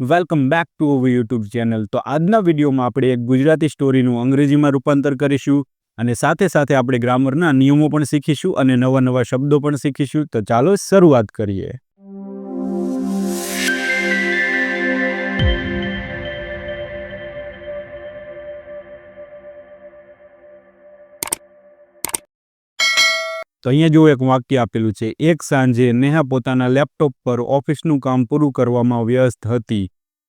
Welcome back to our YouTube channel તો આજના વિડીયોમાં આપણે એક ગુજરાતી સ્ટોરીનું અંગ્રેજીમાં રૂપાંતર કરીશું અને સાથે સાથે આપણે ગ્રામરના નિયમો પણ શીખીશું અને નવા નવા શબ્દો પણ શીખીશું. તો ચાલો શરૂઆત કરીએ. તો અહીંયા જો એક વાક્ય આપેલું છે, એક સાંજે નેહા પોતાના લેપટોપ પર ઓફિસનું કામ પૂરું કરવામાં વ્યસ્ત હતી.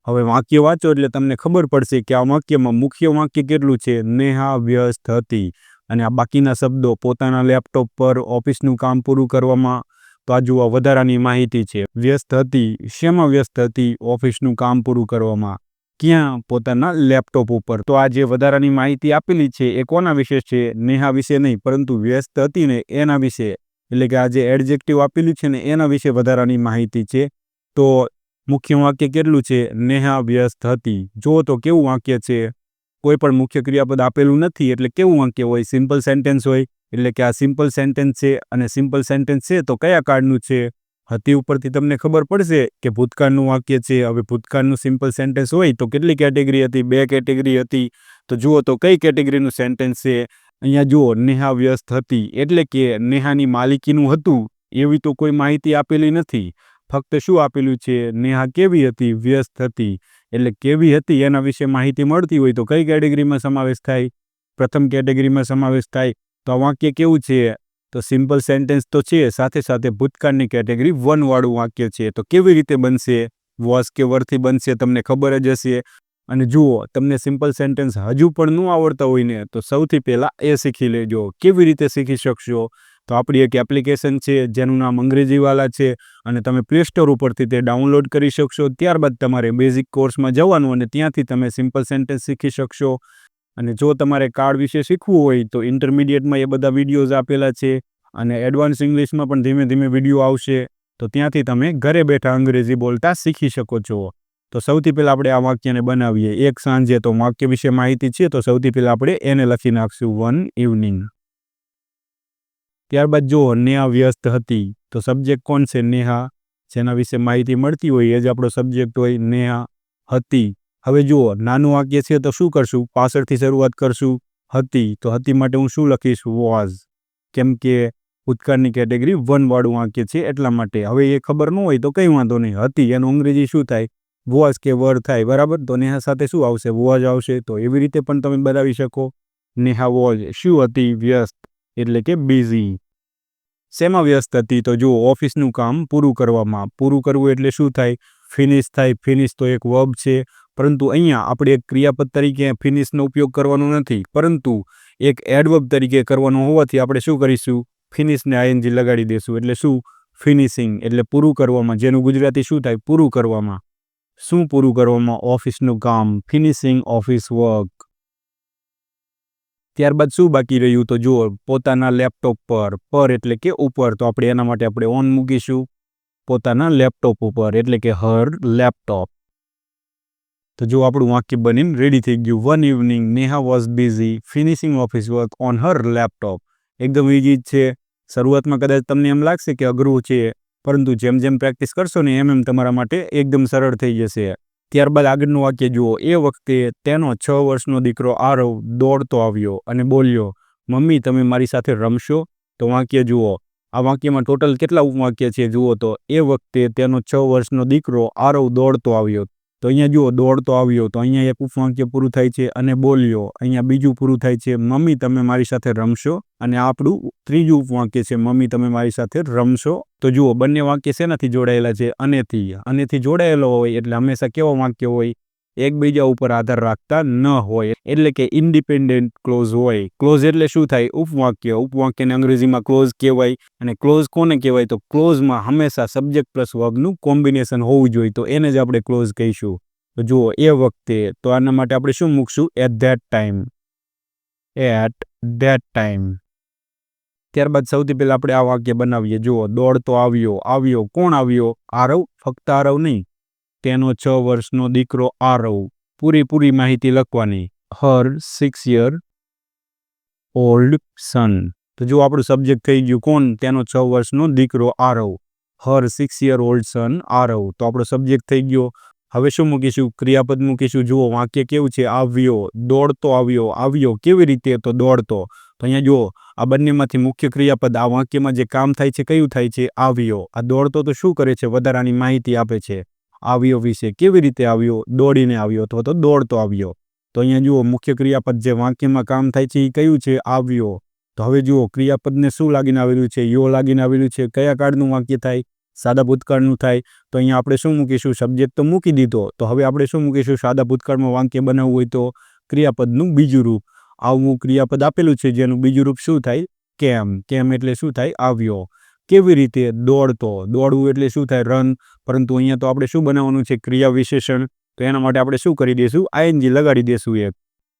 હવે વાક્ય વાંચો એટલે તમને ખબર પડશે કે આ વાક્યમાં મુખ્ય વાક્ય કેટલું છે, નેહા વ્યસ્ત હતી. અને આ બાકીના શબ્દો, પોતાના લેપટોપ પર ઓફિસનું કામ પૂરું કરવામાં, તો આ વધારાની માહિતી છે. વ્યસ્ત હતી. શેમાં વ્યસ્ત હતી? ઓફિસનું કામ પૂરું કરવામાં. ક્યાં પોતાના લેપટોપ ઉપર? તો આ જે વધારાની માહિતી આપેલી છે, એ કોના વિશે છે? નેહા વિશે નહીં, પરંતુ વ્યસ્ત હતી ને એના વિશે. એટલે કે આ જે એડજેક્ટિવ આપેલું છે ને એના વિશે વધારાની માહિતી છે. તો મુખ્ય વાક્ય કેટલું છે? નેહા વ્યસ્ત હતી. જો તો કેવું વાક્ય છે? કોઈ પણ મુખ્ય ક્રિયાપદ આપેલું નથી, એટલે કેવું વાક્ય હોય? સિમ્પલ સેન્ટેન્સ હોય, એટલે કે આ સિમ્પલ સેન્ટેન્સ છે, અને સિમ્પલ સેન્ટેન્સ છે તો કયા કાળનું છે? હતી ઉપરથી તમને ખબર પડશે કે ભૂતકાળનું વાક્ય છે, હવે ભૂતકાળનું સિમ્પલ સેન્ટેન્સ હોય તો કેટલી કેટેગરી હતી? બે કેટેગરી હતી. તો જુઓ તો કઈ કેટેગરીનું સેન્ટેન્સ છે? અહીંયા જુઓ, નેહા વ્યસ્ત હતી એટલે કે નેહાની માલિકીનું હતું એવી તો કોઈ માહિતી આપેલી નથી. ફક્ત શું આપેલું છે? નેહા કેવી હતી? વ્યસ્ત હતી. એટલે કેવી હતી એના વિશે માહિતી મળતી હોય તો કઈ કેટેગરીમાં સમાવેશ થાય? પ્રથમ કેટેગરીમાં સમાવેશ થાય તો આ વાક્ય કેવું છે? તો સિમ્પલ સેન્ટેન્સ તો છે, સાથે સાથે ભૂતકાળની કેટેગરી વનવાળું વાક્ય છે. તો કેવી રીતે બનશે? વોસ કે વરથી બનશે તમને ખબર જ હશે. અને જુઓ, તમને સિમ્પલ સેન્ટેન્સ હજુ પણ ન આવડતા હોય ને, તો સૌથી પહેલાં એ શીખી લેજો. કેવી રીતે શીખી શકશો? તો આપણી એક એપ્લિકેશન છે, જેનું નામ અંગ્રેજીવાલા છે, અને તમે પ્લે સ્ટોર ઉપરથી તે ડાઉનલોડ કરી શકશો. ત્યારબાદ તમારે બેઝિક કોર્સમાં જવાનું અને ત્યાંથી તમે સિમ્પલ સેન્ટેન્સ શીખી શકશો. અને જો તમારે કાર્ડ વિશે શીખવું હોય તો ઇન્ટરમીડિયેટમાં એ બધા વિડીયોઝ આપેલા છે અને એડવાન્સ ઇંગ્લિશમાં પણ ધીમે ધીમે વીડિયો આવશે. તો ત્યાંથી તમે ઘરે બેઠા અંગ્રેજી બોલતા શીખી શકો છો. તો સૌથી પહેલાં આપણે આ વાક્યને બનાવીએ. એક સાંજે તો વાક્ય વિશે માહિતી છે, તો સૌથી પહેલાં આપણે એને લખી નાખશું. વન ઇવનિંગ ત્યારબાદ જો નેહા વ્યસ્ત હતી, તો સબ્જેક્ટ કોણ છે? નેહા. જેના વિશે માહિતી મળતી હોય એ જ આપણો સબ્જેક્ટ હોય નેહા હતી. હવે જુઓ, નાનું વાક્ય છે તો શું કરશું? પાછળથી શરૂઆત કરશું. હતી, તો હતી માટે હું શું લખીશ? વોઝ કેમ કે ભૂતકાળની કેટેગરી વનવાળું વાક્ય છે એટલા માટે. હવે એ ખબર ન હોય તો કંઈ વાંધો નહીં. હતી, એનું અંગ્રેજી શું થાય? વોઝ કે વર થાય, બરાબર? તો નેહા સાથે શું આવશે? વોઝ આવશે. તો એવી રીતે પણ તમે બનાવી શકો. નેહા વોઝ શું હતી? વ્યસ્ત. એટલે કે બિઝી શેમાં વ્યસ્ત હતી? તો જુઓ, ઓફિસનું કામ પૂરું કરવામાં. પૂરું કરવું એટલે શું થાય? ફિનિશ થાય. ફિનિશ તો એક વર્બ છે. પરંતુ અહીંયા આપણે એક ક્રિયાપદ તરીકે ફિનિશનો ઉપયોગ કરવાનો નથી, પરંતુ એક એડવર્બ તરીકે કરવાનો હોવાથી આપણે શું કરીશું? ફિનિશને આઈએનજી લગાડી દઈશું એટલે શું? ફિનિશિંગ એટલે પૂરું કરવામાં. જેનું ગુજરાતી શું થાય? પૂરું કરવામાં. શું પૂરું કરવામાં? ઓફિસનું કામ. ફિનિશિંગ ઓફિસ વર્ક ત્યારબાદ શું બાકી રહ્યું? તો જુઓ, પોતાના લેપટોપ પર. પર એટલે કે ઉપર. તો આપણે એના માટે આપણે ઓન મૂકીશું. પોતાના લેપટોપ ઉપર. એટલે કે હર લેપટોપ તો જો આપણું વાક્ય બનીને રેડી થઈ ગયું. One evening Neha was busy finishing office work on her laptop એકદમ ઇઝી જ છે. શરૂઆતમાં કદાચ તમને એમ લાગશે કે અઘરું છે, પરંતુ જેમ જેમ પ્રેક્ટિસ કરશો ને એમ એમ તમારા માટે એકદમ સરળ થઈ જશે. ત્યારબાદ આગળનું વાક્ય જુઓ. એ વખતે તેનો છ વર્ષનો દીકરો આરવ દોડતો આવ્યો અને બોલ્યો, મમ્મી, તમે મારી સાથે રમશો? તો વાક્ય જુઓ. આ વાક્યમાં ટોટલ કેટલા ઉપવાક્ય છે જુઓ તો, એ વખતે તેનો છ વર્ષનો દીકરો આરવ દોડતો આવ્યો. તો અહીંયા જુઓ દોડતો આવ્યો. તો અહીંયા એક ઉપવાક્ય પૂરું થાય છે અને બોલ્યો. અહીંયા બીજું પૂરું થાય છે, મમ્મી, તમે મારી સાથે રમશો? અને આપણું ત્રીજું ઉપવાક્ય છે, મમ્મી, તમે મારી સાથે રમશો? તો જુઓ, બંને વાક્ય શેનાથી જોડાયેલા છે? અનેથી. અનેથી જોડાયેલો હોય એટલે હંમેશા કેવો વાક્ય હોય? એકબીજા ઉપર આધાર રાખતા ન હોય. એટલે કે ઇન્ડિપેન્ડન્ટ ક્લોઝ હોય. ક્લોઝ એટલે શું થાય? ઉપવાક્ય. ઉપવાક્યને અંગ્રેજીમાં ક્લોઝ કહેવાય. અને ક્લોઝ કોને કહેવાય? તો ક્લોઝમાં હંમેશા સબ્જેક્ટ પ્લસ વર્બનું કોમ્બિનેશન હોવું જોઈએ. તો એને જ આપણે ક્લોઝ કહીશું. તો જુઓ, એ વખતે તો આના માટે આપણે શું મૂકશું? At that time at that time ત્યારબાદ સૌથી પહેલાં આપણે આ વાક્ય બનાવીએ. જુઓ દોડતો આવ્યો. આવ્યો. કોણ આવ્યો? આરવ? ફક્ત આરવ નહીં. તેનો છ વર્ષનો દીકરો આરવ. પૂરી પૂરી માહિતી લખવાની. Her six year old son. તો જો આપણું સબ્જેક્ટ થઈ ગયું કોણ? તેનો છ વર્ષનો દીકરો Aarav. Her six year old son Aarav. તો આપણો સબ્જેક્ટ થઈ ગયો. હવે શું મૂકીશું? ક્રિયાપદ મૂકીશું. જુઓ, વાક્ય કેવું છે? આવ્યો, દોડતો આવ્યો. આવ્યો કેવી રીતે? તો દોડતો. તો અહીંયા જુઓ, આ બંનેમાંથી મુખ્ય ક્રિયાપદ, આ વાક્યમાં જે કામ થાય છે, કયું થાય છે? આવ્યો. આ દોડતો તો શું કરે છે? વધારાની માહિતી આપે છે. આવ્યો વિશે, કેવી રીતે આવ્યો, દોડીને આવ્યો અથવા તો દોડતો આવ્યો? તો અહીંયા જુઓ, મુખ્ય ક્રિયાપદ જે વાક્યમાં કામ થાય છે એ કયું છે? આવ્યો. તો હવે જુઓ, ક્રિયાપદને શું લાગીને આવેલું છે? યો લાગીને આવેલું છે. કયા કાળનું વાક્ય થાય? સાદા ભૂતકાળનું થાય. તો અહીંયા આપણે શું મૂકીશું? સબ્જેક્ટ તો મૂકી દીધો. તો હવે આપણે શું મૂકીશું? સાદા ભૂતકાળમાં વાક્ય બનાવવું હોય તો ક્રિયાપદનું બીજું રૂપ. આવું ક્રિયાપદ આપેલું છે, જેનું બીજું રૂપ શું થાય? કેમ. કેમ એટલે શું થાય? આવ્યો. કેવી રીતે દોડતો? દોડવું એટલે શું થાય? રન? પરંતુ અહીંયા તો આપણે શું બનાવવાનું છે? ક્રિયા વિશેષણ? તો એના માટે આપણે શું કરી દઈશું? આઈએનજી લગાડી દઈશું એક.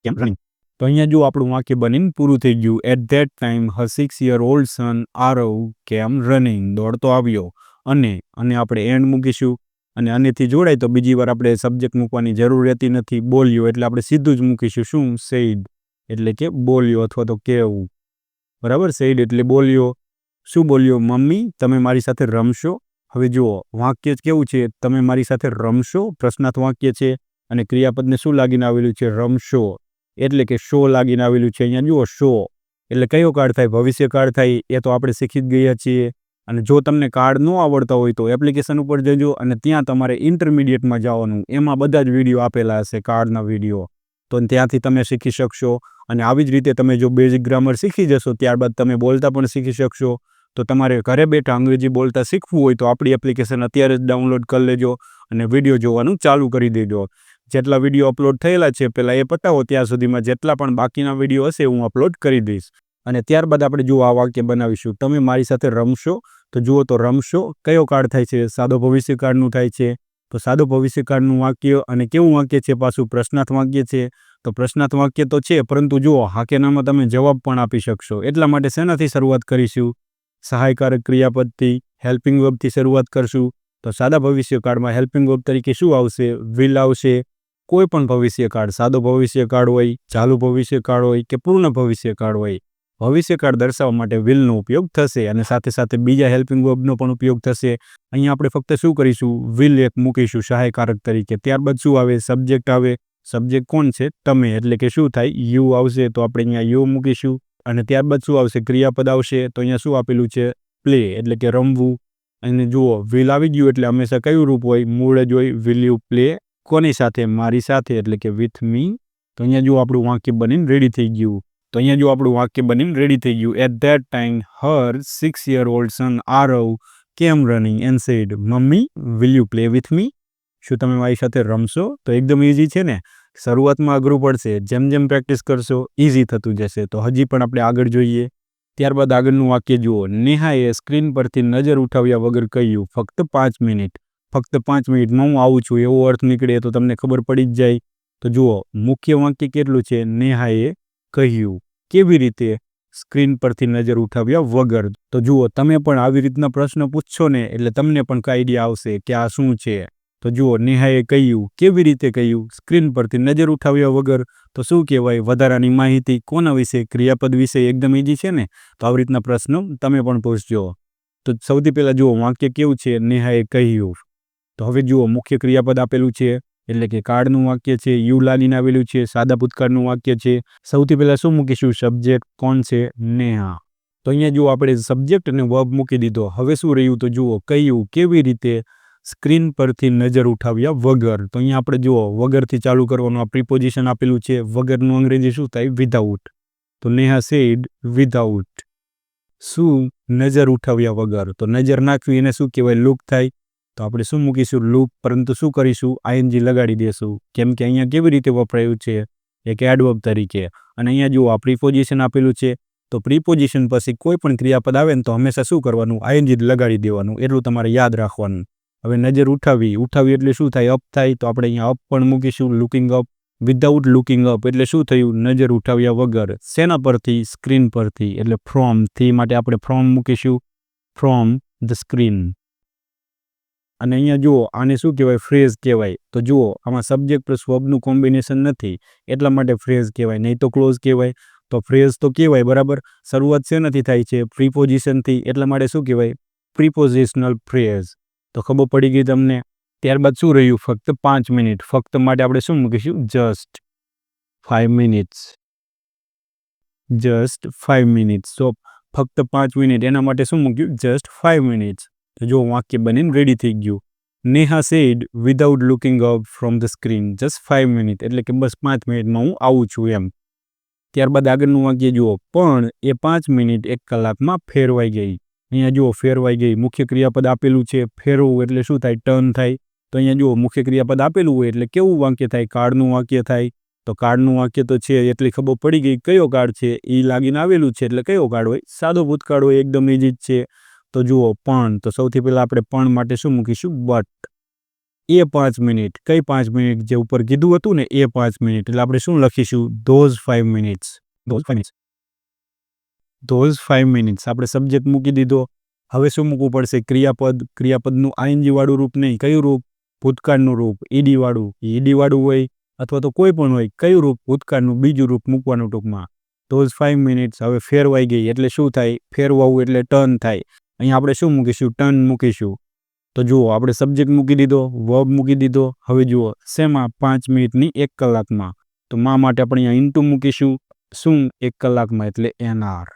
કેમ? તો અહીંયા જો આપણું વાક્ય બનીને પૂરું થઈ ગયું. At that time her six year old son Aarav came running દોડતો આવ્યો. અને અને આપણે એન્ડ મૂકીશું. અને આનેથી જોડાય તો બીજી વાર આપણે સબ્જેક્ટ મૂકવાની જરૂર રહેતી નથી. બોલ્યો એટલે આપણે સીધું જ મૂકીશું. શું? સેઈડ એટલે કે બોલ્યો અથવા તો કહેવું બરાબર? સેઇડ એટલે બોલ્યો. શું બોલ્યો, મમ્મી, તમે મારી સાથે રમશો? હવે જુઓ, વાક્ય કેવું છે, તમે મારી સાથે રમશો? પ્રશ્નાર્થ વાક્ય છે અને ક્રિયાપદને શું લાગીને આવેલું છે? રમશો. એટલે કે શો લાગીને આવેલું છે? અહીંયા જુઓ, શો. એટલે કયો કાળ થાય? ભવિષ્યકાળ થાય, એ તો આપણે શીખી જ ગયા છીએ. અને જો તમને કાર્ડ ન આવડતા હોય તો એપ્લિકેશન ઉપર જજો અને ત્યાં તમારે ઇન્ટરમીડિયેટમાં જવાનું. એમાં બધા જ વીડિયો આપેલા હશે કાર્ડના વીડિયો તો ત્યાંથી તમે શીખી શકશો. અને આવી જ રીતે તમે જો બેઝિક ગ્રામર શીખી જશો, ત્યારબાદ તમે બોલતા પણ શીખી શકશો. તો તમારે ઘરે બેઠા અંગ્રેજી બોલતા શીખવું હોય તો આપણી એપ્લિકેશન અત્યારે જ ડાઉનલોડ કરી લેજો અને વીડિયો જોવાનું ચાલુ કરી દેજો. જેટલા વીડિયો અપલોડ થયેલા છે પહેલાં એ પતાવો. ત્યાં સુધીમાં જેટલા પણ બાકીના વીડિયો હશે, હું અપલોડ કરી દઈશ. અને ત્યારબાદ આપણે જુઓ આ વાક્ય બનાવીશું. તમે મારી સાથે રમશો? તો જુઓ તો રમશો? કયો કાર્ડ થાય છે? સાદો ભવિષ્યકાળનું થાય છે? તો સાદો ભવિષ્યકાળનું વાક્ય અને કેવું વાક્ય છે? પાછું પ્રશ્નાર્થ વાક્ય છે. તો પ્રશ્નાર્થ વાક્ય તો છે, પરંતુ જુઓ, હાકેનામાં તમે જવાબ પણ આપી શકશો. એટલા માટે શેનાથી શરૂઆત કરીશું? સહાયકારક ક્રિયાપદથી હેલ્પિંગ વર્બથી શરૂઆત કરશું. તો સાદા ભવિષ્યકાળમાં હેલ્પિંગ વર્બ તરીકે શું આવશે? વિલ આવશે. કોઈ પણ ભવિષ્યકાળ, સાદો ભવિષ્યકાળ હોય, ચાલુ ભવિષ્યકાળ હોય કે પૂર્ણ ભવિષ્યકાળ હોય, ભવિષ્યકાળ દર્શાવવા માટે વિલનો ઉપયોગ થશે અને સાથે સાથે બીજા હેલ્પિંગ વર્બનો પણ ઉપયોગ થશે. અહીંયા આપણે ફક્ત શું કરીશું? વિલ એક મૂકીશું સહાયકારક તરીકે. ત્યારબાદ શું આવે? સબ્જેક્ટ આવે. સબ્જેક્ટ કોણ છે? તમે. એટલે કે શું થાય? યુ આવશે. તો આપણે અહીંયા યુ મૂકીશું. અને ત્યારબાદ શું આવશે? ક્રિયાપદ આવશે. તો અહીંયા શું આપેલું છે? પ્લે એટલે કે રમવું. અને જુઓ વિલ આવી ગયું એટલે હંમેશા કયું રૂપ હોય? મૂળ જ હોય. વિલ યુ પ્લે કોની સાથે? મારી સાથે, એટલે કે વિથ મી તો અહીંયા જો આપણું વાક્ય બનીને રેડી થઈ ગયું. તો અહીંયા જો આપણું વાક્ય બનીને રેડી થઈ ગયું. At that time her six year old son Aarav came running and said mummy will you play with me શું તમે મારી સાથે રમશો? તો એકદમ ઇઝી છે ને? શરૂઆતમાં અઘરું પડશે. જેમ જેમ પ્રેક્ટિસ કરશો ઇઝી થતું જશે. તો હજી પણ આપણે આગળ જોઈએ. ત્યારબાદ આગળનું વાક્ય જુઓ. નેહાએ સ્ક્રીન પરથી નજર ઉઠાવ્યા વગર કહ્યું, ફક્ત પાંચ મિનિટ. ફક્ત પાંચ મિનિટમાં હું આવું છું. એવો અર્થ નીકળે તો તમને ખબર પડી જ જાય. તો જુઓ, મુખ્ય વાક્ય કેટલું છે? નેહાએ કહ્યું, કેવી રીતે સ્ક્રીન પરથી નજર ઉઠાવ્યા વગર? તો જુઓ, તમે પણ આવી રીતના પ્રશ્ન પૂછશો ને, એટલે તમને પણ આઈડિયા આવશે કે આ શું છે? તો જુઓ, નેહાએ કહ્યું, કેવી રીતે કહ્યું? સ્ક્રીન પરથી નજર ઉઠાવ્યા વગર તો શું કહેવાય? વધારાની માહિતી કોના વિશે? ક્રિયાપદ વિશે એકદમ ઈજી છે ને? તો આવી રીતના પ્રશ્નો તમે પણ પૂછજો. તો સૌથી પહેલાં જુઓ, વાક્ય કેવું છે? નેહાએ કહ્યું. તો હવે જુઓ, મુખ્ય ક્રિયાપદ આપેલું છે, એટલે કે કાળનું વાક્ય છે યુ લાલીને આવેલું છે, સાદા ભૂતકાળનું વાક્ય છે. સૌથી પહેલાં શું મૂકીશું? સબ્જેક્ટ કોણ છે? નેહા. તો અહીંયા જુઓ, આપણે સબ્જેક્ટ અને વર્બ મૂકી દીધો. હવે શું રહ્યું? તો જુઓ, કહ્યું, કેવી રીતે સ્ક્રીન પરથી નજર ઉઠાવ્યા વગર. તો અહીંયા આપણે જુઓ, વગરથી ચાલુ કરવાનું આ પ્રિપોઝિશન આપેલું છે, વગરનું અંગ્રેજી શું થાય? વિધાઉટ તો નેહા સેડ વિધાઉટ શું? નજર ઉઠાવ્યા વગર. તો નજર નાખવી એને શું કહેવાય? લુક થાય. તો આપણે શું મૂકીશું? લુક પરંતુ શું કરીશું? આઈએનજી લગાડી દઈશું કેમ કે અહીંયા કેવી રીતે વપરાયું છે? એક એડવર્બ તરીકે. અને અહીંયા જુઓ, આ પ્રિપોઝિશન આપેલું છે. તો પ્રિપોઝિશન પછી કોઈ પણ ક્રિયાપદ આવે ને તો હંમેશા શું કરવાનું? આઈએનજી લગાડી દેવાનું. એટલું તમારે યાદ રાખવાનું. હવે નજર ઉઠાવી ઉઠાવી એટલે શું થાય? અપ થાય તો આપણે અહીંયા અપ પણ મૂકીશું looking up without looking up એટલે શું થયું? નજર ઉઠાવ્યા વગર શેના પરથી? સ્ક્રીન પરથી. એટલે ફ્રોમથી માટે આપણે ફ્રોમ મૂકીશું. ફ્રોમ ધ સ્ક્રીન અને અહીંયા જુઓ, આને શું કહેવાય? ફ્રેઝ કહેવાય. તો જુઓ, આમાં સબ્જેક્ટ પ્લસ વર્બનું કોમ્બિનેશન નથી. એટલા માટે ફ્રેઝ કહેવાય. નહીં તો ક્લોઝ કહેવાય. તો ફ્રેઝ તો કહેવાય, બરાબર? શરૂઆત શેનાથી થાય છે? પ્રિપોઝિશનથી એટલા માટે શું કહેવાય? પ્રિપોઝિશનલ ફ્રેઝ તો ખબર પડી ગઈ તમને? ત્યારબાદ શું રહ્યું? ફક્ત પાંચ મિનિટ. ફક્ત માટે આપણે શું મૂકીશું? Just five minutes just five minutes તો ફક્ત પાંચ મિનિટ. એના માટે શું મૂક્યું? જસ્ટ ફાઇવ મિનિટ્સ તો જો વાક્ય બનીને રેડી થઈ ગયું. Neha said without looking up from the screen just five minute એટલે કે બસ પાંચ મિનિટમાં હું આવું છું એમ. ત્યારબાદ આગળનું વાક્ય જુઓ. પણ એ પાંચ મિનિટ એક કલાકમાં ફેરવાઈ ગઈ. અહીંયા જુઓ, ફેરવાઈ ગઈ. મુખ્ય ક્રિયાપદ આપેલું છે ફેરવવું, એટલે શું થાય? ટર્ન થાય. તો અહીંયા જુઓ, મુખ્ય ક્રિયાપદ આપેલું હોય એટલે કેવું વાક્ય થાય? કાળનું વાક્ય થાય. તો કાળનું વાક્ય તો છે, એટલી ખબર પડી ગઈ. કયો કાળ છે? એ લાગીને આવેલું છે, એટલે કયો કાળ હોય? સાદો ભૂતકાળ હોય, એકદમ ઇઝી જ છે. તો જુઓ, પણ. તો સૌથી પહેલાં આપણે પણ માટે શું મૂકીશું? બટ એ પાંચ મિનિટ. કઈ પાંચ મિનિટ? જે ઉપર કીધું હતું ને, એ પાંચ મિનિટ. એટલે આપણે શું લખીશું? Those five minutes those five minutes those five minutes આપણે સબ્જેક્ટ મૂકી દીધો. હવે શું મૂકવું પડશે? ક્રિયાપદ. ક્રિયાપદનું આઈએનજીવાળું રૂપ નહીં. કયું રૂપ? ભૂતકાળનું રૂપ. ઈડીવાળું. ઈડીવાળું હોય અથવા તો કોઈ પણ હોય, કયું રૂપ? ભૂતકાળનું. બીજું રૂપ મૂકવાનું ટૂંકમાં. ધોઝ ફાઇવ મિનિટ્સ હવે ફેરવાઈ ગઈ. એટલે શું થાય? ફેરવાવું એટલે ટર્ન થાય. અહીંયા આપણે શું મૂકીશું? ટર્ન મૂકીશું. તો જુઓ, આપણે સબ્જેક્ટ મૂકી દીધો વર્બ મૂકી દીધો. હવે જુઓ, શેમાં? પાંચ મિનિટની એક કલાકમાં. તો મા માટે આપણે અહીંયા ઇન્ટુ મૂકીશું. શું? એક કલાકમાં. એટલે એન આર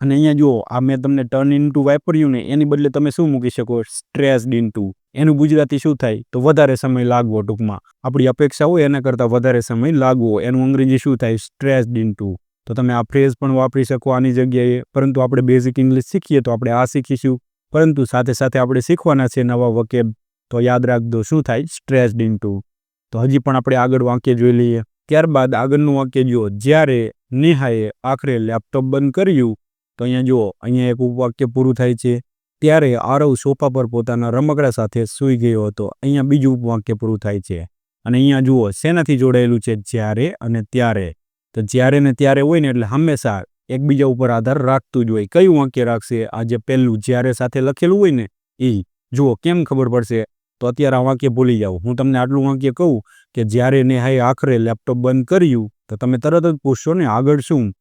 અને અહીંયા જુઓ, આ મેં તમને ટર્ન ટુ વાપર્યું ને, એની બદલે તમે શું મૂકી શકો? સ્ટ્રેસ ડિન ટુ એનું ગુજરાતી શું થાય? તો વધારે સમય લાગવો ટૂંકમાં. આપણી અપેક્ષા હોય એના કરતાં વધારે સમય લાગવો. એનું અંગ્રેજી શું થાય? સ્ટ્રેસ ડિન ટુ તો તમે આ ફ્રેઝ પણ વાપરી શકો આની જગ્યાએ. પરંતુ આપણે બેઝિક ઇંગ્લિશ શીખીએ તો આપણે આ શીખીશું. પરંતુ સાથે સાથે આપણે શીખવાના છે નવા વકેબ તો યાદ રાખજો, શું થાય? સ્ટ્રેસ ડિન ટુ તો હજી પણ આપણે આગળ વાક્ય જોઈ લઈએ. ત્યારબાદ આગળનું વાક્ય જુઓ. જ્યારે નેહાએ આખરે લેપટોપ બંધ કર્યું તો અહીંયા જુઓ, અહીંયા એક ઉપવાક્ય પૂરું થાય છે. ત્યારે આરવ સોફા પર પોતાના રમકડા સાથે સૂઈ ગયો હતો. અહીંયા બીજું ઉપવાક્ય પૂરું થાય છે. અને અહીંયા જુઓ, શેનાથી જોડાયેલું છે? જ્યારે અને ત્યારે. તો જ્યારે ને ત્યારે હોય ને એટલે હંમેશા એકબીજા ઉપર આધાર રાખતું જ હોય. કયું વાક્ય રાખશે? આ જે પહેલું જ્યારે સાથે લખેલું હોય ને, એ જુઓ, કેમ ખબર પડશે? તો અત્યારે આ વાક્ય ભૂલી જાઓ. હું તમને આટલું વાક્ય કહું કે જ્યારે નેહાએ આખરે લેપટોપ બંધ કર્યું, તો તમે તરત જ પૂછશો ને, આગળ શું?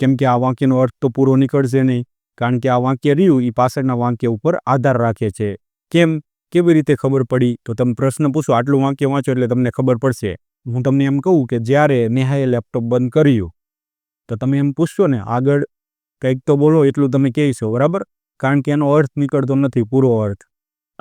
કેમ કે આ વાક્યનો અર્થ તો પૂરો નીકળશે નહીં, કારણ કે આ વાક્ય રહ્યું એ પાછળના વાક્ય ઉપર આધાર રાખે છે. કેમ? કેવી રીતે ખબર પડી? તો તમે પ્રશ્ન પૂછો, આટલું વાક્ય વાંચો એટલે તમને ખબર પડશે. હું તમને એમ કહું કે જ્યારે નેહાએ લેપટોપ બંધ કર્યું, તો તમે એમ પૂછશો ને, આગળ કંઈક તો બોલો, એટલું તમે કહેશો, બરાબર? કારણ કે એનો અર્થ નીકળતો નથી, પૂરો અર્થ.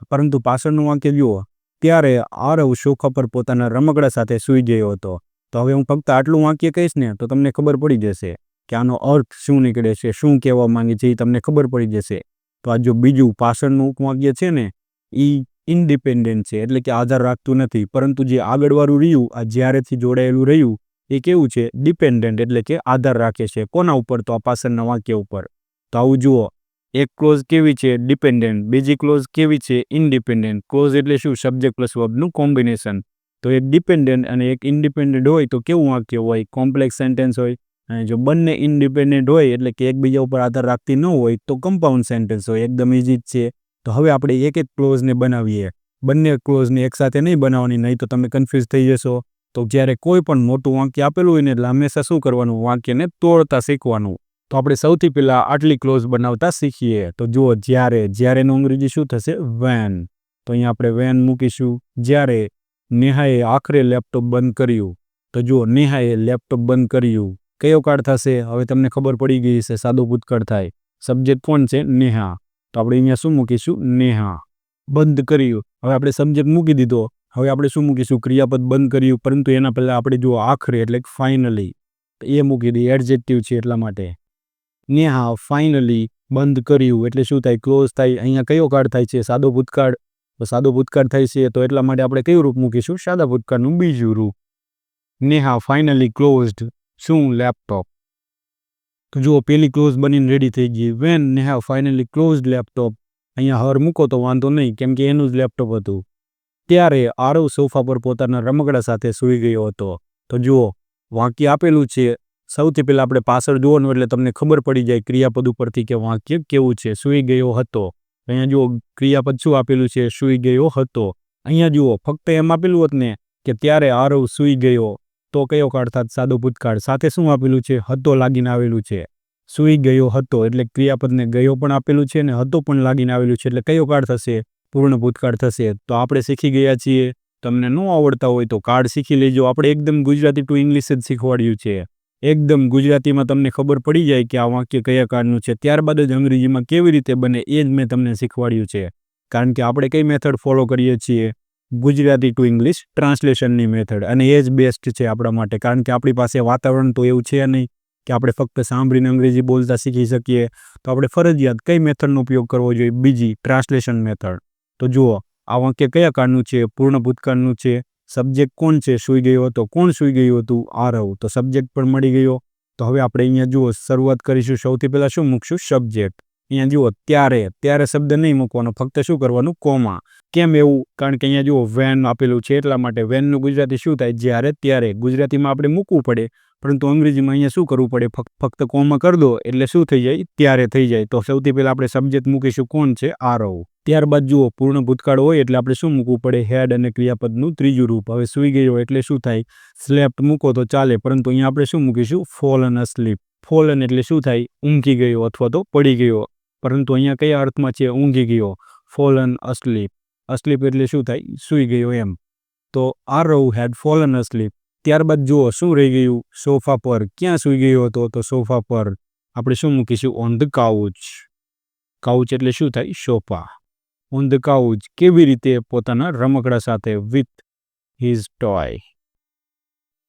પરંતુ પાછળનું વાક્ય જુઓ, ત્યારે આરવ શોખા પર પોતાના રમકડા સાથે સૂઈ ગયો હતો. તો હવે હું ફક્ત આટલું વાક્ય કહીશ ને, તો તમને ખબર પડી જશે. કે આનો અર્થ શું નીકળે છે, શું કહેવા માંગે છે એ તમને ખબર પડી જશે. તો આ જો બીજું પાછળનું ઉપવાક્ય છે ને એ ઇન્ડિપેન્ડન્ટ છે, એટલે કે આધાર રાખતું નથી. પરંતુ જે આગળવાળું રહ્યું, આ જ્યારેથી જોડાયેલું રહ્યું, એ કેવું છે? ડિપેન્ડન્ટ, એટલે કે આધાર રાખે છે. કોના ઉપર? તો આ પાછળના વાક્ય ઉપર. તો આવું જુઓ. એક ક્લોઝ કેવી છે? ડિપેન્ડન્ટ. બીજી ક્લોઝ કેવી છે? ઇન્ડિપેન્ડન્ટ. ક્લોઝ એટલે શું? સબ્જેક્ટ પ્લસ વર્બનું કોમ્બિનેશન તો એક ડિપેન્ડન્ટ અને એક ઇન્ડિપેન્ડન્ટ હોય તો કેવું વાક્ય હોય? કોમ્પ્લેક્સ સેન્ટેન્સ હોય. અને જો બંને ઇન્ડિપેન્ડન્ટ હોય એટલે કે એકબીજા ઉપર આધાર રાખતી ન હોય તો કમ્પાઉન્ડ સેન્ટેન્સ હોય, એકદમ ઇઝી જ છે. તો હવે આપણે એક એક ક્લોઝને બનાવીએ. બંને ક્લોઝને એકસાથે નહીં બનાવવાની, નહીં તો તમે કન્ફ્યુઝ થઈ જશો. તો જ્યારે કોઈ પણ મોટું વાક્ય આપેલું હોય ને એટલે હંમેશા શું કરવાનું? વાક્યને તોડતા શીખવાનું. તો આપણે સૌથી પહેલાં આટલી ક્લોઝ બનાવતા શીખીએ. તો જુઓ, જ્યારે જ્યારેનું અંગ્રેજી શું થશે? વેન તો અહીંયા આપણે વેન મૂકીશું. જ્યારે નેહાએ આખરે લેપટોપ બંધ કર્યું. તો જુઓ, નેહાએ લેપટોપ બંધ કર્યું. કયો કાળ થશે? હવે તમને ખબર પડી ગઈ છે સાદો ભૂતકાળ થાય. સબ્જેક્ટ કોણ છે? નેહા. તો આપણે અહીંયા શું મૂકીશું? નેહા. બંધ કર્યું. હવે આપણે સબ્જેક્ટ મૂકી દીધો. હવે આપણે શું મૂકીશું? ક્રિયાપદ બંધ કર્યું. પરંતુ એના પહેલાં આપણે જો આખરે, એટલે ફાઇનલી એ મૂકી દઈએ. એડજેક્ટિવ છે એટલા માટે. નેહા ફાઇનલી બંધ કર્યું. એટલે શું થાય? ક્લોઝ થાય. અહીંયા કયો કાળ થાય છે? સાદો ભૂતકાળ. સાદો ભૂતકાળ થાય છે. તો એટલા માટે આપણે કયું રૂપ મૂકીશું? સાદા ભૂતકાળનું બીજું રૂપ. નેહા ફાઇનલી ક્લોઝડ શું લેપટોપ તો જુઓ, પેલી ક્લોઝ બનીને રેડી થઈ ગઈ. When Neha finally close laptop અહીંયા હર મૂકો તો વાંધો નહીં, કેમ કે એનું જ લેપટોપ હતું. ત્યારે આરવ સોફા પર પોતાના રમકડા સાથે સૂઈ ગયો હતો. તો જુઓ, વાંકી આપેલું છે. સૌથી પહેલાં આપણે પાછળ જોવાનું એટલે તમને ખબર પડી જાય ક્રિયાપદ ઉપરથી કે વાક્ય કેવું છે. સૂઈ ગયો હતો. અહીંયા જુઓ, ક્રિયાપદ શું આપેલું છે? સૂઈ ગયો હતો. અહીંયા જુઓ, ફક્ત એમ આપેલું હોત ને, કે ત્યારે આરવ સૂઈ ગયો. તો કયો કાળ થાત? સાદો ભૂતકાળ. સાથે શું આપેલું છે? હતો લાગીને આવેલું છે. સૂઈ ગયો હતો એટલે ક્રિયાપદને ગયો પણ આપેલું છે અને હતો પણ લાગીને આવેલું છે એટલે કયો કાળ થશે? પૂર્ણ ભૂતકાળ થશે. તો આપણે શીખી ગયા છીએ. તમને ન આવડતા હોય તો કાર્ડ શીખી લેજો. આપણે એકદમ ગુજરાતી ટુ ઇંગ્લિશ જ શીખવાડ્યું છે. એકદમ ગુજરાતીમાં તમને ખબર પડી જાય કે આ વાક્ય કયા કાળનું છે. ત્યારબાદ જ અંગ્રેજીમાં કેવી રીતે બને એ જ મેં તમને શીખવાડ્યું છે. કારણ કે આપણે કઈ મેથડ ફોલો કરીએ છીએ? ગુજરાતી ટુ ઇંગ્લિશ ટ્રાન્સલેશનની મેથડ અને એ જ બેસ્ટ છે આપણા માટે. કારણ કે આપણી પાસે વાતાવરણ તો એવું છે નહીં કે આપણે ફક્ત સાંભળીને અંગ્રેજી બોલતા શીખી શકીએ. તો આપણે ફરજિયાત કઈ મેથડનો ઉપયોગ કરવો જોઈએ? બીજી ટ્રાન્સલેશન મેથડ તો જુઓ, આ વાક્ય કયા કાળનું છે? પૂર્ણ ભૂતકાળનું છે? સબ્જેક્ટ કોણ છે? સૂઈ ગયો હતો? કોણ સૂઈ ગયું હતું? આ રહું તો સબ્જેક્ટ પણ મળી ગયો. તો હવે આપણે અહીંયા જુઓ, શરૂઆત કરીશું. સૌથી પહેલાં શું મૂકશું? સબ્જેક્ટ અહીંયા જુઓ, ત્યારે ત્યારે શબ્દ નહીં મૂકવાનો, ફક્ત શું કરવાનું? કોમા. કેમ એવું? કારણ કે અહીંયા જુઓ વેન આપેલું છે, એટલા માટે વેનનું ગુજરાતી શું થાય? જ્યારે, ત્યારે. ગુજરાતીમાં આપણે મૂકવું પડે, પરંતુ અંગ્રેજીમાં અહીંયા શું કરવું પડે? ફક્ત કોમા કરી દો, એટલે શું થઈ જાય? ત્યારે થઈ જાય. તો સૌથી પહેલાં આપણે સબ્જેક્ટ મૂકીશું, કોણ છે? આરવ. ત્યારબાદ જુઓ, પૂર્ણ ભૂતકાળ હોય, એટલે આપણે શું મૂકવું પડે? હેડ અને ક્રિયાપદનું ત્રીજું રૂપ. હવે સૂઈ ગયો એટલે શું થાય? સ્લેપ્ટ મૂકો તો ચાલે, પરંતુ અહીંયા આપણે શું મૂકીશું? ફોલન અસ્લીપ ફોલન એટલે શું થાય? ઊંઘી ગયો અથવા તો પડી ગયો. પરંતુ અહીંયા કયા અર્થમાં છે? ઊંઘી ગયો, ફોલન અસ્લીપ અસ્લીપ એટલે શું થાય? સૂઈ ગયો એમ. તો આરવ હેડ ફોલન અસ્લીપ ત્યારબાદ જુઓ, શું રહી ગયું? સોફા પર. ક્યાં સૂઈ ગયો હતો? તો સોફા પર. આપણે શું મૂકીશું? ઓન ધ કાઉચ કાઉચ એટલે શું થાય? સોફા. ઓન ધ કાઉચ કેવી રીતે પોતાના રમકડા સાથે વિથ હિઝ ટોય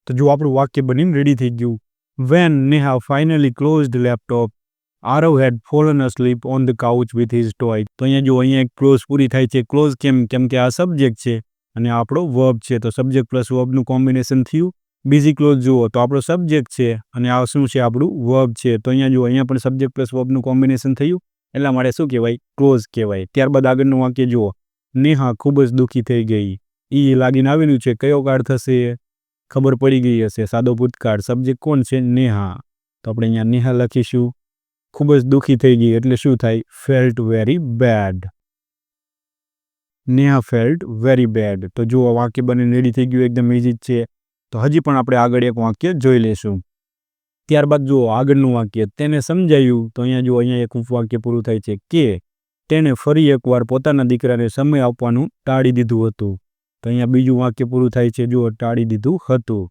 તો જો આપણું વાક્ય બનીને રેડી થઈ ગયું. When Neha finally closed laptop Aarav had fallen asleep on the couch with his toy તો અહીંયા જો અહીંયા એક ક્લોઝ પૂરી થાય છે ક્લોઝ કેમ કેમ કે આ સબ્જેક્ટ છે અને આપણો વર્બ છે, તો સબ્જેક્ટ પ્લસ વર્બનું કોમ્બિનેશન થયું. બીજી ક્લોઝ જુઓ, તો આપણો સબ્જેક્ટ છે અને આ શું છે, આપણું વર્બ છે. તો અહીંયા જુઓ અહીંયા પણ સબ્જેક્ટ પ્લસ વર્બનું કોમ્બિનેશન થયું, એટલા માટે શું કહેવાય ક્લોઝ કહેવાય. ત્યારબાદ આગળનું વાક્ય જુઓ. નેહા ખૂબ જ દુઃખી થઈ ગઈ. એ લાગીને આવેલું છે, કયો કાળ થશે? ખબર પડી ગઈ હશે. સાદો ભૂતકાળ. સબ્જેક્ટ કોણ છે? નેહા. તો આપણે અહીંયા નેહા લખીશું. ખૂબ જ દુઃખી થઈ ગઈ. એટલે શું થાય? Felt very bad Neha felt very bad તો જુઓ વાક્ય બને રેડી થઈ ગયું. એકદમ ઇઝી જ છે. તો હજી પણ આપણે આગળ એક વાક્ય જોઈ લેશું ત્યારબાદ જુઓ, આગળનું વાક્ય. તેને સમજાયું. તો અહીંયા જુઓ, અહીંયા એક વાક્ય પૂરું થાય છે કે તેણે ફરી એકવાર પોતાના દીકરાને સમય આપવાનું ટાળી દીધું હતું. તો અહીંયા બીજું વાક્ય પૂરું થાય છે. જુઓ, ટાળી દીધું હતું.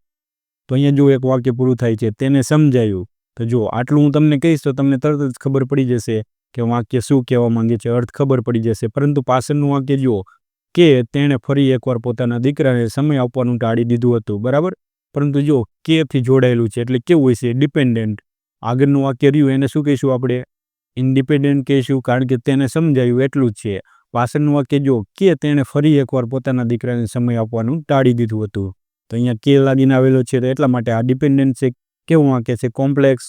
તો અહીંયા જો એક વાક્ય પૂરું થાય છે. તેને સમજાયું. તો જુઓ આટલું હું તમને કહીશ તો તમને તરત જ ખબર પડી જશે કે વાક્ય શું કહેવા માંગે છે, અર્થ ખબર પડી જશે. પરંતુ પાછળનું વાક્ય જુઓ કે તેણે ફરી એકવાર પોતાના દીકરાને સમય આપવાનું ટાળી દીધું હતું, બરાબર? પરંતુ જો કેથી જોડાયેલું છે એટલે કેવું હોય છે ડિપેન્ડન્ટ. આગળનું વાક્ય રહ્યું, એને શું કહીશું આપણે? ઇન્ડિપેન્ડન્ટ કહીશું, કારણ કે તેને સમજાયું એટલું જ છે. પાછળનું વાક્ય જો કે તેણે ફરી એકવાર પોતાના દીકરાને સમય આપવાનું ટાળી દીધું હતું. તો અહીંયા કે લાગીને આવેલો છે, તો એટલા માટે આ ડિપેન્ડન્ટ છે કેવું વાક્ય છે કોમ્પ્લેક્સ?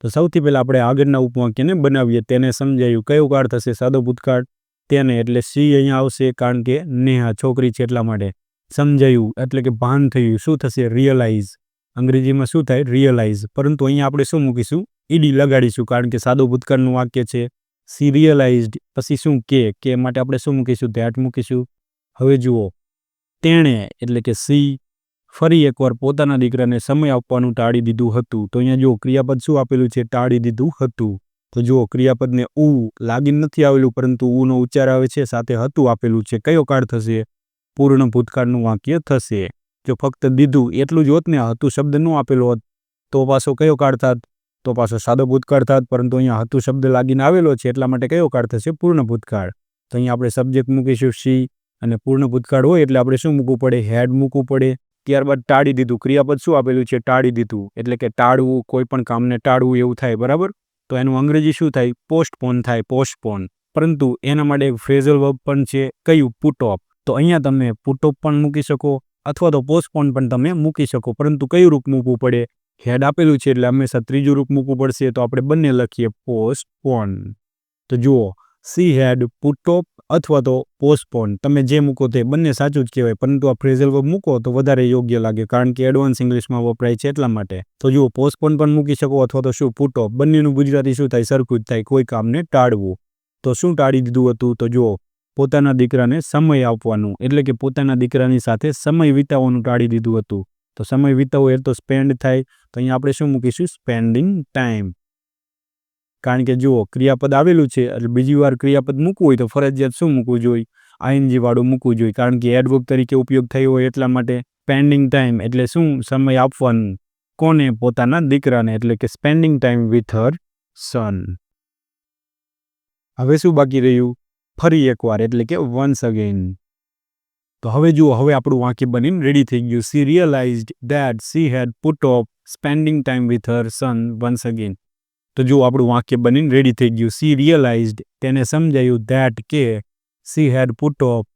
તો સૌથી પહેલાં આપણે આગળના ઉપવાક્યને બનાવીએ. તેને સમજાયું કયો કાળ થશે? સાદો ભૂતકાળ. તેને એટલે સી અહીંયા આવશે કારણ કે નેહા છોકરી છે એટલા માટે. સમજાયું એટલે કે ભાન થયું. શું થશે? રિયલાઇઝ અંગ્રેજીમાં શું થાય? રિયલાઇઝ પરંતુ અહીંયા આપણે શું મૂકીશું? ઈડી લગાડીશું કારણ કે સાદો ભૂતકાળનું વાક્ય છે. સી રિયલાઇઝડ પછી શું? કે. કે માટે આપણે શું મૂકીશું? ધ્યાટ મૂકીશું. હવે જુઓ. તેણે એટલે કે સી ફરી એકવાર પોતાના દીકરાને સમય આપવાનું ટાળી દીધું હતું. તો અહીંયા જો ક્રિયાપદ શું આપેલું છે? ટાળી દીધું હતું. તો જુઓ ક્રિયાપદને ઉ લાગીન નથી આવેલું, પરંતુ ઉનો ઉચ્ચાર આવે છે, સાથે હતું આપેલું છે, કયો કાળ થશે? પૂર્ણ ભૂતકાળનું વાક્ય થશે. જો ફક્ત દીધું એટલું જ હોત ને હતું શબ્દ ન આપેલો હોત, તો પાછો કયો કાળ થાત? તો પાછો સાદો ભૂતકાળ થાત, પરંતુ અહીંયા હતું શબ્દ લાગીને આવેલો છે, એટલા માટે કયો કાળ થશે? પૂર્ણ ભૂતકાળ. તો અહીંયા આપણે સબ્જેક્ટ મૂકીશું સી અને પૂર્ણ ભૂતકાળ હોય એટલે આપણે શું મૂકવું પડે? હેડ મૂકવું પડે. ત્યારબાદ ટાળી દીધું. ક્રિયાપદ શું આપેલું છે? ટાળી દીધું. એટલે કે ટાળવું, કોઈ પણ કામને ટાળવું એવું થાય, બરાબર? તો એનું અંગ્રેજી શું થાય? પોસ્ટપોન થાય, પોસ્ટપોન. પરંતુ એના માટે એક ફ્રેઝલ વર્બ પણ છે, કયું? પુટઓપ તો અહીંયા તમે પુટઓપ પણ મૂકી શકો, અથવા તો પોસ્ટપોન પણ તમે મૂકી શકો. પરંતુ કયું રૂપ મૂકવું પડે? હેડ આપેલું છે, એટલે હંમેશા ત્રીજું રૂપ મૂકવું પડશે. તો આપણે બંને લખીએ પોસ્ટપોન. તો જુઓ, સી હેડ પુટઓપ અથવા તો પોસ્ટપોન તમે જે મૂકો તે બંને સાચું જ કહેવાય, પરંતુ આ ફ્રેઝલ વર્બ મૂકો તો વધારે યોગ્ય લાગે, કારણ કે એડવાન્સ ઇંગ્લિશમાં વપરાય છે એટલા માટે. તો જુઓ પોસ્ટપોન પણ મૂકી શકો અથવા તો શું પૂટો બંનેનું ગુજરાતી શું થાય, સરખું જ થાય, કોઈ કામને ટાળવું. તો શું ટાળી દીધું હતું? તો જુઓ, પોતાના દીકરાને સમય આપવાનું, એટલે કે પોતાના દીકરાની સાથે સમય વિતાવવાનું ટાળી દીધું હતું. તો સમય વિતાવો, એ તો સ્પેન્ડ થાય. તો અહીંયા આપણે શું મૂકીશું? સ્પેન્ડિંગ ટાઈમ કારણ કે જુઓ, ક્રિયાપદ આવેલું છે એટલે બીજી વાર ક્રિયાપદ મૂકવું હોય તો ફરજિયાત શું મૂકવું જોઈએ? આઈએનજી વાળું મૂકવું જોઈએ. કારણ કે એડવર્બ તરીકે ઉપયોગ થયો હોય એટલા માટે સ્પેન્ડિંગ ટાઈમ એટલે શું? સમય આપવાનું. કોને? પોતાના દીકરાને. એટલે કે spending time with her son હવે શું બાકી રહ્યું? ફરી એકવાર. એટલે કે વન્સ અગેન તો હવે જુઓ, હવે આપણું વાક્ય બનીને રેડી થઈ ગયું. She realised that she had put off spending time with her son once again તો જુઓ આપણું વાક્ય બનીને રેડી થઈ ગયું સી રિયલાઇઝડ તેને સમજાયું ધેટ કે સી હેડ પુટ ઓફ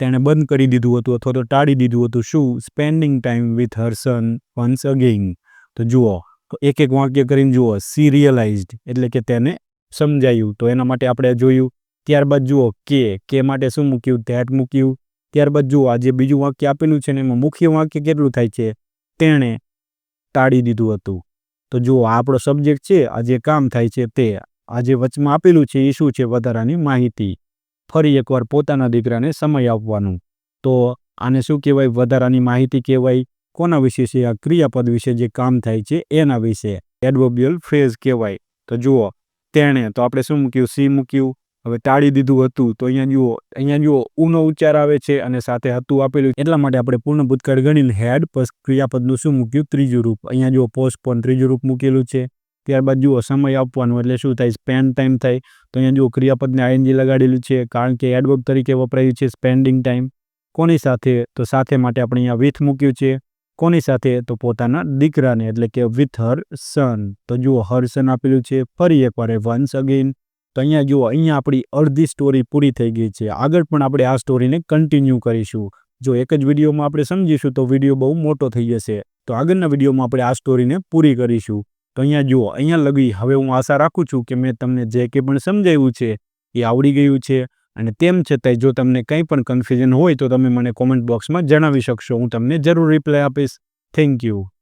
તેણે બંધ કરી દીધું હતું અથવા તો ટાળી દીધું હતું શું? Spending time with her son once again તો જુઓ, એક એક વાક્ય કરીને જુઓ સી રિયલાઇઝડ એટલે કે તેને સમજાયું. તો એના માટે આપણે જોયું. ત્યારબાદ જુઓ, કે કે માટે શું મૂક્યું? ધેટ મૂક્યું. ત્યારબાદ જુઓ, આ જે બીજું વાક્ય આપેલું છે ને, એમાં મુખ્ય વાક્ય કેટલું થાય છે? તેણે ટાળી દીધું હતું. તો જુઓ, આપણો સબ્જેક્ટ છે, આ જે કામ થાય છે તે આ જે વચમાં આપેલું છે એ શું છે વધારાની માહિતી. ફરી એકવાર પોતાના દીકરાને સમય આપવાનું. તો આને શું કહેવાય? વધારાની માહિતી કહેવાય. કોના વિશે છે? આ ક્રિયાપદ વિશે જે કામ થાય છે એના વિશે. એડવોબ્યુઅલ ફ્રેઝ કહેવાય. તો જુઓ, તેણે તો આપણે શું મૂક્યું? સી મૂક્યું. હવે ટાળી દીધું હતું, તો અહીંયા જુઓ અહીંયા જુઓ, ઉનો ઉચ્ચાર આવે છે અને સાથે હતું આપેલું. એટલા માટે આપણે પૂર્ણ ભૂતકાળ ગણીને હેડ પ્લસ ક્રિયાપદનું શું મૂક્યું? ત્રીજું રૂપ. અહીંયા જુઓ પણ ત્રીજું રૂપ મૂકેલું છે. ત્યારબાદ જુઓ, સમય આપવાનું એટલે શું થાય? સ્પેન્ડ ટાઈમ થાય. તો અહીંયા જુઓ, ક્રિયાપદને આઈએનજી લગાડેલું છે, કારણ કે એડવર્બ તરીકે વપરાયું છે સ્પેન્ડિંગ ટાઈમ કોની સાથે? તો સાથે માટે આપણે અહીંયા વિથ મૂક્યું છે. કોની સાથે? તો પોતાના દીકરાને, એટલે કે વિથ હર સન તો જુઓ હર સન આપેલું છે. ફરી એકવાર વન્સ અગેન તો અહીંયા જુઓ, અહીંયા આપણી અડધી સ્ટોરી પૂરી થઈ ગઈ છે. આગળ પણ આપણે આ સ્ટોરીને કન્ટિન્યુ કરીશું. જો એક જ વિડીયોમાં આપણે સમજીશું તો વીડિયો બહુ મોટો થઈ જશે. તો આગળના વિડીયોમાં આપણે આ સ્ટોરીને પૂરી કરીશું. તો અહીંયા જુઓ, અહીંયા લગી હવે હું આશા રાખું છું કે મેં તમને જે કંઈ પણ સમજાવ્યું છે એ આવડી ગયું છે. અને તેમ છતાંય જો તમને કંઈ પણ કન્ફ્યુઝન હોય તો તમે મને કોમેન્ટ બોક્સમાં જણાવી શકશો. હું તમને જરૂર રિપ્લાય આપીશ. Thank you